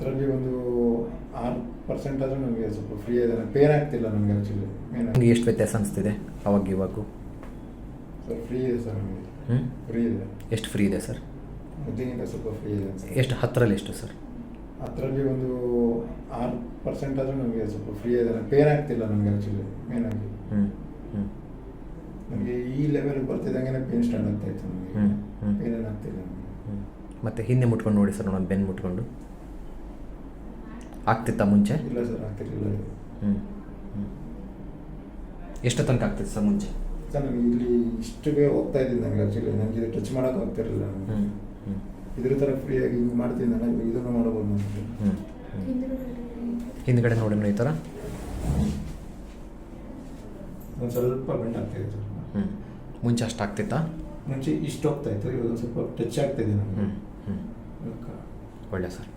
ಅದರಲ್ಲಿ ಒಂದು ಆರು ಪರ್ಸೆಂಟ್ ಆದರೂ ನಮಗೆ ಸ್ವಲ್ಪ ಫ್ರೀ ಇದೆ ಪೇನ್ ಆಗ್ತಿಲ್ಲ ನನಗೆ ಆ್ಯಕ್ಚುಲಿ ಮೇನ್ ನಿಮಗೆ ಎಷ್ಟು ವ್ಯತ್ಯಾಸ ಅನಿಸ್ತಿದೆ ಅವಾಗ ಇವಾಗೂ? ಸರ್ ಫ್ರೀ ಇದೆ ಸರ್ ಹ್ಞೂ ಫ್ರೀ ಇದೆ. ಎಷ್ಟು ಫ್ರೀ ಇದೆ ಸರ್ ಮೊದಲಿಗಿಂತ ಸ್ವಲ್ಪ ಫ್ರೀ ಇದೆ ಸರ್ ಎಷ್ಟು ಹತ್ತರಲ್ಲಿ ಎಷ್ಟು ಸರ್ ಅದರಲ್ಲಿ ಒಂದು ಆರು ಪರ್ಸೆಂಟ್ ಆದರೂ ನಮಗೆ ಸ್ವಲ್ಪ ಫ್ರೀ ಇದೆ ಪೇನ್ ಆಗ್ತಿಲ್ಲ ನನಗೆ ಆ್ಯಕ್ಚುಲಿ ಮೇನ್ ಆಗಿ. ಹ್ಞೂ ಹ್ಞೂ ನನಗೆ ಈ ಲೆವೆಲ್ ಬರ್ತಿದ್ದಂಗೆ ಪೇನ್ ಸ್ಟಾರ್ಟ್ ಆಗ್ತಾಯಿತ್ತು ನಮಗೆ. ಪೇನ್ ಏನಾಗ್ತಿಲ್ಲ ಮತ್ತೆ ಹ್ಞೂ ಮತ್ತು ಹಿಂದೆ ಮುಟ್ಕೊಂಡು ನೋಡಿ ಸರ್ ನೋಡೋಣ ಬೆನ್ ಮುಟ್ಕೊಂಡು. ಆಗ್ತಿತ್ತಾ ಮುಂಚೆ? ಇಲ್ಲ ಸರ್ ಆಗ್ತಿರ್ಲಿಲ್ಲ. ಹ್ಞೂ ಹ್ಞೂ ಎಷ್ಟು ತನಕ ಆಗ್ತಿತ್ತು ಸರ್ ಮುಂಚೆ? ಸರ್ ನಮಗೆ ಇಲ್ಲಿ ಇಷ್ಟುಗೆ ಹೋಗ್ತಾ ಇದ್ದೀನಿ ನನಗೆ ಆ್ಯಕ್ಚುಲಿ ನನಗೆ ಇದು ಟಚ್ ಮಾಡೋಕೆ ಆಗ್ತಿರಲಿಲ್ಲ ನನಗೆ ಹ್ಞೂ ಹ್ಞೂ ಇದ್ರ ಥರ ಫ್ರೀಯಾಗಿ ಹಿಂಗೆ ಮಾಡ್ತೀನಿ ನಾನು ಇದನ್ನು ಮಾಡ್ಬೋದು ನನಗೆ ಹ್ಞೂ ಹ್ಞೂ ಹಿಂದ್ಗಡೆ ನೋಡಿ ಈ ಥರ ಒಂದು ಸ್ವಲ್ಪ ಬೆಂಡ್ ಆಗ್ತಿದೆ ಸರ್. ಹ್ಞೂ ಮುಂಚೆ ಅಷ್ಟು ಆಗ್ತಿತ್ತಾ? ಮುಂಚೆ ಇಷ್ಟು ಹೋಗ್ತಾ ಇತ್ತು ಇವಾಗ ಒಂದು ಸ್ವಲ್ಪ ಟಚ್ ಆಗ್ತಾಯಿದೆ ಹ್ಞೂ ನನಗೆ ಹ್ಞೂ ಹ್ಞೂ ಒಳ್ಳೆ ಸರ್.